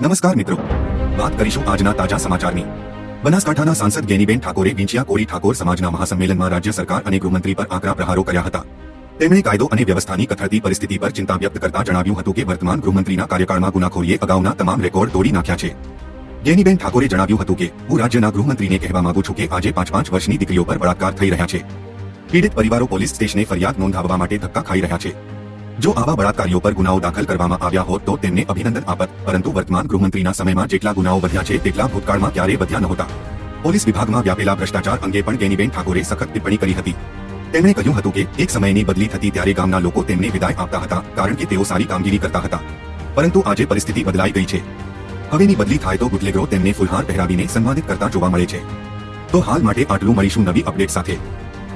નમસ્કાર મિત્રો. વાત કરીશું આજના તાજા સમાચારની. બનાસકાંઠાના સાંસદ ગેનીબેન ઠાકોરે વિંછિયા કોળી ઠાકોર સમાજના મહાસંમેલનમાં રાજ્ય સરકાર અને ગૃહમંત્રી પર આકરા પ્રહારો કર્યા હતા. તેમણે કાયદો અને વ્યવસ્થાની કથળતી પરિસ્થિતિ પર ચિંતા વ્યક્ત કરતા જણાવ્યું હતું કે વર્તમાન ગૃહમંત્રીના કાર્યકાળમાં ગુનાખોરીએ અગાઉના તમામ રેકોર્ડ તોડી નાખ્યા છે. ગેનીબેન ઠાકોરે જણાવ્યું હતું કે, હું રાજ્યના ગૃહમંત્રીને કહેવા માંગુ છું કે આજે પાંચ પાંચ વર્ષની દીકરીઓ પર બળાત્કાર થઈ રહ્યા છે. પીડિત પરિવારો પોલીસ સ્ટેશને ફરિયાદ નોંધાવવા માટે ધક્કા ખાઈ રહ્યા છે. જો આવા બળાત્કારીઓ પર ગુનાઓ દાખલ કરવામાં આવ્યા હોત તો તેમને અભિનંદન આપત. પરંતુ વર્તમાન ગૃહમંત્રીના સમયમાં જેટલા ગુનાઓ વધ્યા છે, તેટલા ભૂતકાળમાં ક્યારેય વધ્યા નહોતા. પોલીસ વિભાગમાં વ્યાપેલા ભ્રષ્ટાચાર અંગે પણ ગેનીબેન ઠાકોરે સખત ટિપ્પણી કરી હતી. તેમણે કહ્યું હતું કે, એક સમયની બદલી થતી ત્યારે ગામના લોકો તેમને વિદાય આપતા હતા, કારણ કે તેઓ સારી કામગીરી કરતા હતા. પરંતુ આજે પરિસ્થિતિ બદલાઈ ગઈ છે. હવેની બદલી થાય તો ગુટલેગરો તેમને ફુલહાર પહેરાવીને સન્માનિત કરતા જોવા મળે છે. તો હાલ માટે આટલું મળીશું નવી અપડેટ સાથે.